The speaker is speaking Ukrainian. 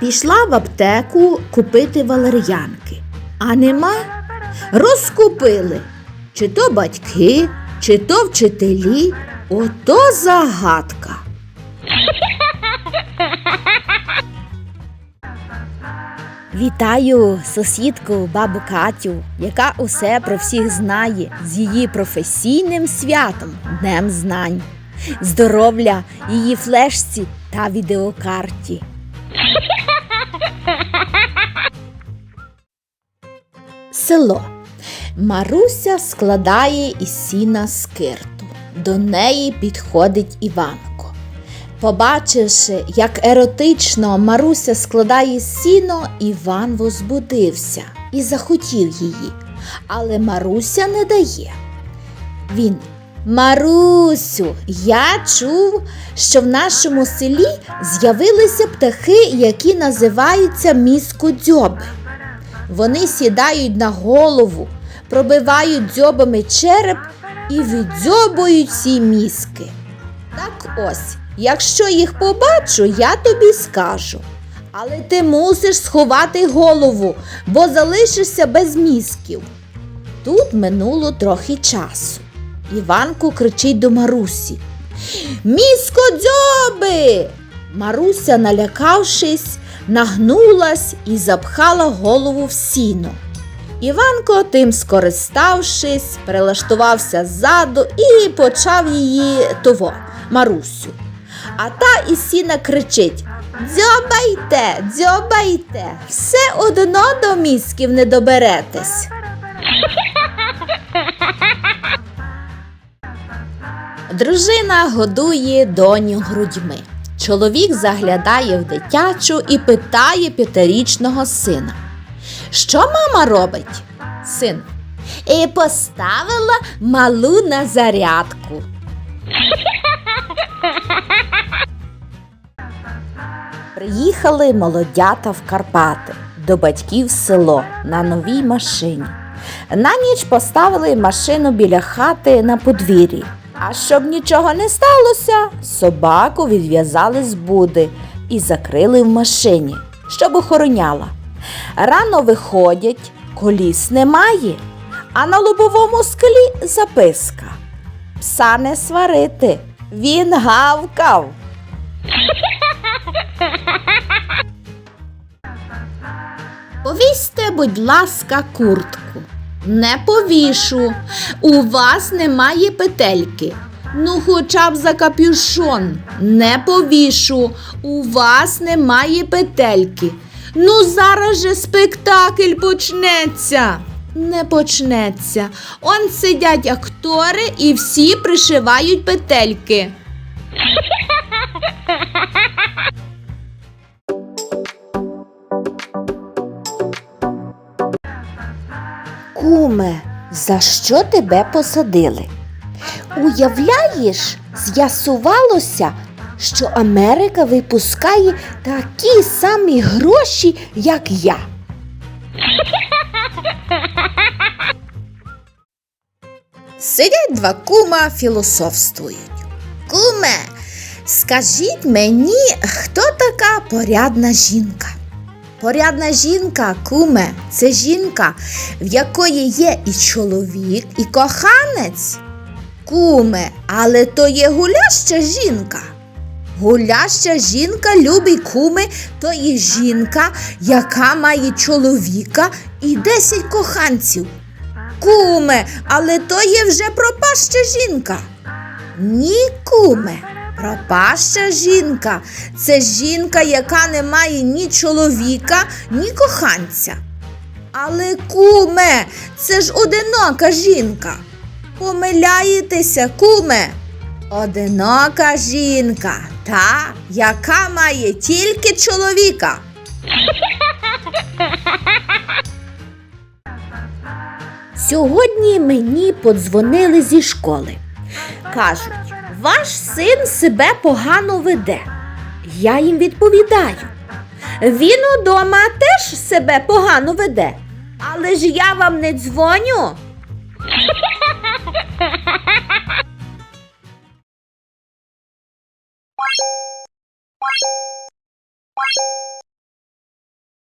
Пішла в аптеку купити валер'янки. А нема? Розкупили. Чи то батьки, чи то вчителі. Ото загадка. Вітаю сусідку бабу Катю, яка усе про всіх знає з її професійним святом Днем знань. Здоров'я її флешці та відеокарті. Село. Маруся складає із сіна скирту. До неї підходить Іванко. Побачивши, як еротично Маруся складає сіно, Іван возбудився і захотів її. Але Маруся не дає. Він Марусю, я чув, що в нашому селі з'явилися птахи, які називаються міскодзьоби. Вони сідають на голову, пробивають дзьобами череп і віддзьобують всі мізки. Так ось, якщо їх побачу, я тобі скажу. Але ти мусиш сховати голову, бо залишишся без мізків. Тут минуло трохи часу. Іванко кричить до Марусі. Міскодзьоби! Маруся, налякавшись, нагнулась і запхала голову в сіно. Іванко, тим скориставшись, перелаштувався ззаду і почав її того, Марусю. А та із сіна кричить Дзьобайте, дзьобайте, все одно до мізків не доберетесь. Дружина годує доню грудьми. Чоловік заглядає в дитячу і питає п'ятирічного сина. Що мама робить? Син. І поставила малу на зарядку. Приїхали молодята в Карпати до батьків в село на новій машині. На ніч поставили машину біля хати на подвір'ї. А щоб нічого не сталося, собаку відв'язали з буди і закрили в машині, щоб охороняла. Рано виходять, коліс немає, а на лобовому склі записка. Пса не сварити, він гавкав. Повісьте, будь ласка, куртку. Не повішу. У вас немає петельки. Ну, хоча б за капюшон. Не повішу. У вас немає петельки. Ну, зараз же спектакль почнеться. Не почнеться. Он сидять актори і всі пришивають петельки. Куме, за що тебе посадили? Уявляєш, з'ясувалося, що Америка випускає такі самі гроші, як я. Сидять два кума філософствують. Куме, скажіть мені, хто така порядна жінка? Порядна жінка, куме, це жінка, в якої є і чоловік, і коханець. Куме, але то є гуляща жінка. Гуляща жінка, любі куми, то є жінка, яка має чоловіка і десять коханців. Куме, але то є вже пропаща жінка. Ні, куме, пропаща жінка це жінка, яка не має ні чоловіка, ні коханця. Але, куме, це ж одинока жінка. Помиляєтеся, куме. Одинока жінка, та, яка має тільки чоловіка. Сьогодні мені подзвонили зі школи. Кажуть, ваш син себе погано веде. Я їм відповідаю. Він удома теж себе погано веде. Але ж я вам не дзвоню.